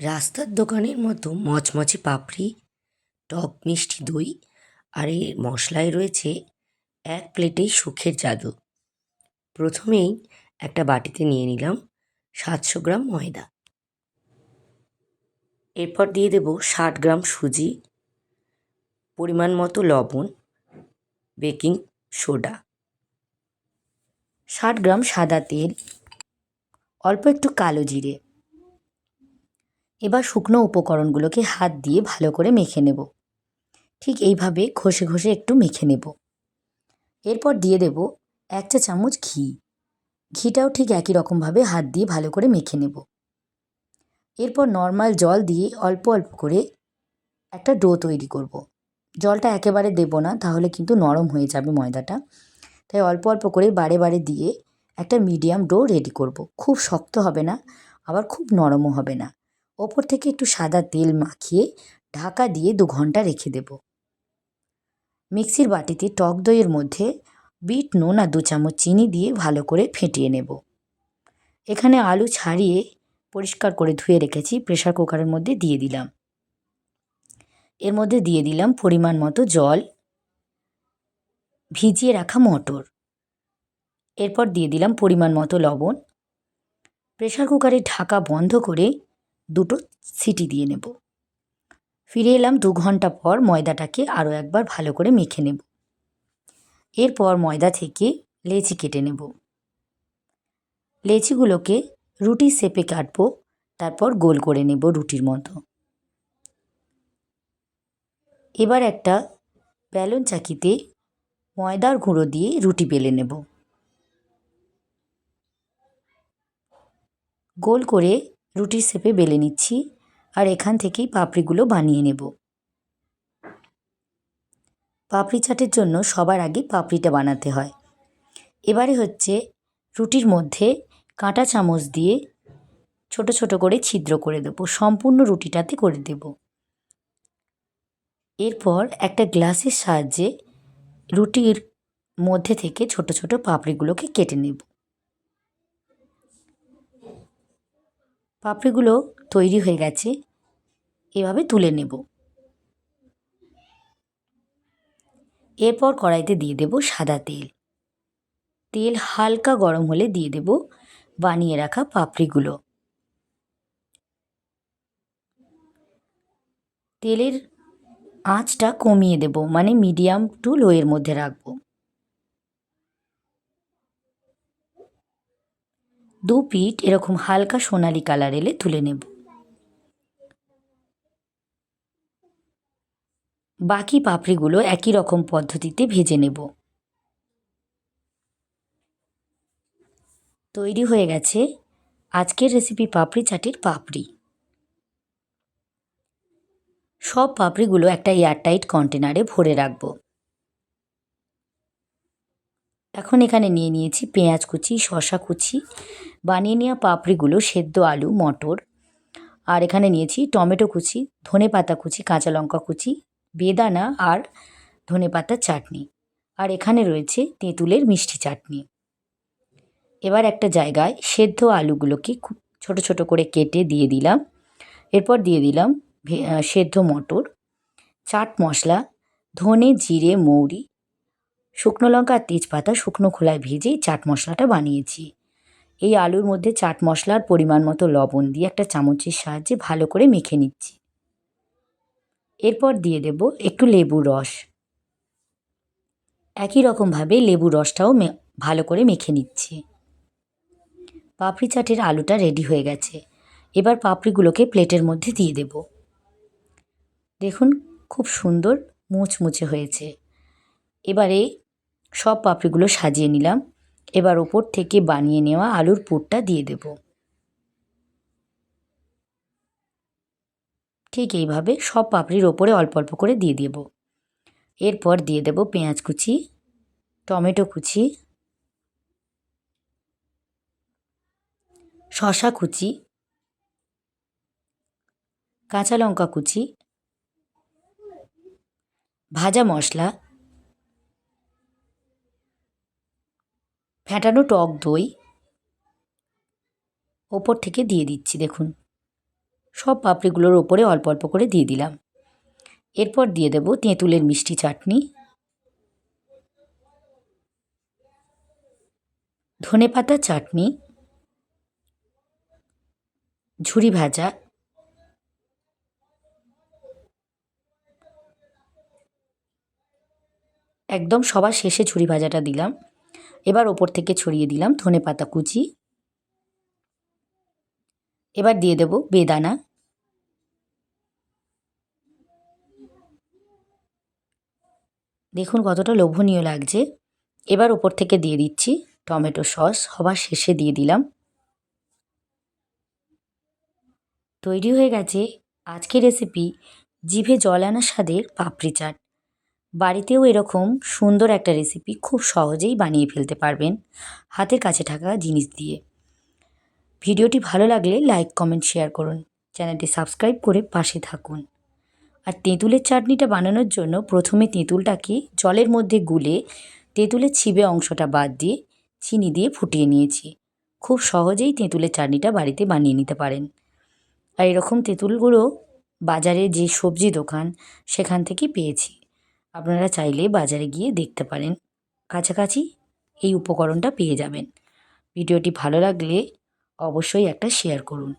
রাস্তার দোকানের মতো মচমচে পাপড়ি, টক মিষ্টি দই আর এর মশলায় রয়েছে এক প্লেটেই সুখের জাদু। প্রথমেই একটা বাটিতে নিয়ে নিলাম সাতশো গ্রাম ময়দা। এরপর দিয়ে দেবো ষাট গ্রাম সুজি, পরিমাণ মতো লবণ, বেকিং সোডা, ষাট গ্রাম সাদা তেল, অল্প একটু কালো জিরে এবার শুকনো উপকরণগুলোকে হাত দিয়ে ভালো করে মেখে নেব। ঠিক এইভাবে ঘষে ঘষে একটু মেখে নেব। এরপর দিয়ে দেব এক চা চামচ ঘি। ঘিটাও ঠিক একই রকমভাবে হাত দিয়ে ভালো করে মেখে নেব। এরপর নর্মাল জল দিয়ে অল্প অল্প করে একটা ডো তৈরি করব। জলটা একেবারে দেব না, তাহলে কিন্তু নরম হয়ে যাবে ময়দাটা। তাই অল্প অল্প করে বারে বারে দিয়ে একটা মিডিয়াম ডো রেডি করব। খুব শক্ত হবে না, আবার খুব নরমও হবে না। ওপর থেকে একটু সাদা তেল মাখিয়ে ঢাকা দিয়ে দু ঘণ্টা রেখে দেব। মিক্সির বাটিতে টক দইয়ের মধ্যে বিট, নুন আর দু চামচ চিনি দিয়ে ভালো করে ফেটিয়ে নেব। এখানে আলু ছাড়িয়ে পরিষ্কার করে ধুয়ে রেখেছি প্রেশার কুকারের মধ্যে দিয়ে দিলাম। এর মধ্যে দিয়ে দিলাম পরিমাণ মতো জল, ভিজিয়ে রাখা মটর। এরপর দিয়ে দিলাম পরিমাণ মতো লবণ। প্রেশার কুকারের ঢাকা বন্ধ করে দুটো সিটি দিয়ে নেব। ফিরে এলাম দু ঘণ্টা পর ময়দাটাকে আরও একবার ভালো করে মেখে নেব। এরপর ময়দা থেকে লেচি কেটে নেব। লেচিগুলোকে রুটি শেপে কাটবো, তারপর গোল করে নেব রুটির মতো। এবার একটা ব্যালন চাকিতে ময়দার গুঁড়ো দিয়ে রুটি বেলে নেব। গোল করে রুটির শেপে বেলে নিচ্ছি আর এখান থেকেই পাপড়িগুলো বানিয়ে নেব। পাপড়ি চাটের জন্য সবার আগে পাপড়িটা বানাতে হয়। এবারে হচ্ছে রুটির মধ্যে কাঁটা চামচ দিয়ে ছোট ছোট করে ছিদ্র করে দেবো, সম্পূর্ণ রুটিটাতে করে দেব। এরপর একটা গ্লাসের সাহায্যে রুটির মধ্যে থেকে ছোট ছোট পাপড়িগুলোকে কেটে নেব। পাপড়িগুলো তৈরি হয়ে গেছে, এভাবে তুলে নেব। এরপর কড়াইতে দিয়ে দেব সাদা তেল। তেল হালকা গরম হলে দিয়ে দেব বানিয়ে রাখা পাপড়িগুলো। তেলের আঁচটা কমিয়ে দেব মানে মিডিয়াম টু লোয়ের মধ্যে রাখব। দু পিঠ এরকম হালকা সোনালি কালার এলে তুলে নেব। বাকি পাপড়িগুলো একই রকম পদ্ধতিতে ভেজে নেব। তৈরি হয়ে গেছে আজকের রেসিপি পাপড়ি চাটির পাপড়ি। সব পাপড়িগুলো একটা এয়ারটাইট কন্টেনারে ভরে রাখব। এখন এখানে নিয়ে নিয়েছি পেঁয়াজ কুচি শশা কুচি, বানিয়ে নেওয়া পাপড়িগুলো, সেদ্ধ আলু, মটর। আর এখানে নিয়েছি টমেটো কুচি, ধনে পাতা কুচি, কাঁচা লঙ্কা কুচি, বেদানা আর ধনে পাতার চাটনি। আর এখানে রয়েছে তেঁতুলের মিষ্টি চাটনি। এবার একটা জায়গায় সেদ্ধ আলুগুলোকে খুব ছোটো ছোটো করে কেটে দিয়ে দিলাম। এরপর দিয়ে দিলাম সেদ্ধ মটর, চাট মশলা, ধনে, জিরে, মৌরি শুকনো লঙ্কা আর তেজপাতা শুকনো খোলায় ভেজেই চাট মশলাটা বানিয়েছি। এই আলুর মধ্যে চাট মশলার পরিমাণ মতো লবণ দিয়ে একটা চামচের সাহায্যে ভালো করে মেখে নিচ্ছি। এরপর দিয়ে দেব একটু লেবুর রস। একই রকমভাবে লেবুর রসটাও ভালো করে মেখে নিচ্ছি। পাপড়ি চাটের আলুটা রেডি হয়ে গেছে। এবার পাপড়িগুলোকে প্লেটের মধ্যে দিয়ে দেব। দেখুন, খুব সুন্দর মুচমুচে হয়েছে। এবারে সব পাপড়িগুলো সাজিয়ে নিলাম। এবার ওপর থেকে বানিয়ে নেওয়া আলুর পুরটা দিয়ে দেব। ঠিক এইভাবে সব পাপড়ির ওপরে অল্প অল্প করে দিয়ে দেব। এরপর দিয়ে দেব পেঁয়াজ কুচি, টমেটো কুচি শশা কুচি, কাঁচা লঙ্কা কুচি, ভাজা মশলা ফ্যাটানো টক দই ওপর থেকে দিয়ে দিচ্ছি, দেখুন। সব পাপড়িগুলোর ওপরে অল্প অল্প করে দিয়ে দিলাম। এরপর দিয়ে দেব তেঁতুলের মিষ্টি চাটনি। ধনে পাতা চাটনি। ঝুরি ভাজা। একদম সবার শেষে ঝুরি ভাজাটা দিলাম। এবার ওপর থেকে ছড়িয়ে দিলাম ধনে পাতা কুচি। এবার দিয়ে দেব বেদানা। দেখুন কতটা লোভনীয় লাগছে। এবার ওপর থেকে দিয়ে দিচ্ছি টমেটো সস, হবার শেষে দিয়ে দিলাম। তৈরি হয়ে গেছে আজকের রেসিপি জিভে জল আনা স্বাদের পাপড়ি চাট। বাড়িতেও এরকম সুন্দর একটা রেসিপি খুব সহজেই বানিয়ে ফেলতে পারবেন হাতের কাছে থাকা জিনিস দিয়ে। ভিডিওটি ভালো লাগলে লাইক কমেন্ট শেয়ার করুন। চ্যানেলটি সাবস্ক্রাইব করে পাশে থাকুন। আর তেঁতুলের চাটনিটা বানানোর জন্য প্রথমে তেঁতুলটাকে জলের মধ্যে গুলে তেঁতুলের ছিবে অংশটা বাদ দিয়ে চিনি দিয়ে ফুটিয়ে নিয়েছি। খুব সহজেই তেঁতুলের চাটনিটা বাড়িতে বানিয়ে নিতে পারেন। আর এরকম তেঁতুলগুলো বাজারে যে সবজি দোকান সেখান থেকে পেয়েছি। আপনারা চাইলে বাজারে গিয়ে দেখতে পারেন। কাছাকাছি এই উপকরণটা পেয়ে যাবেন। ভিডিওটি ভালো লাগলে অবশ্যই একটা শেয়ার করুন।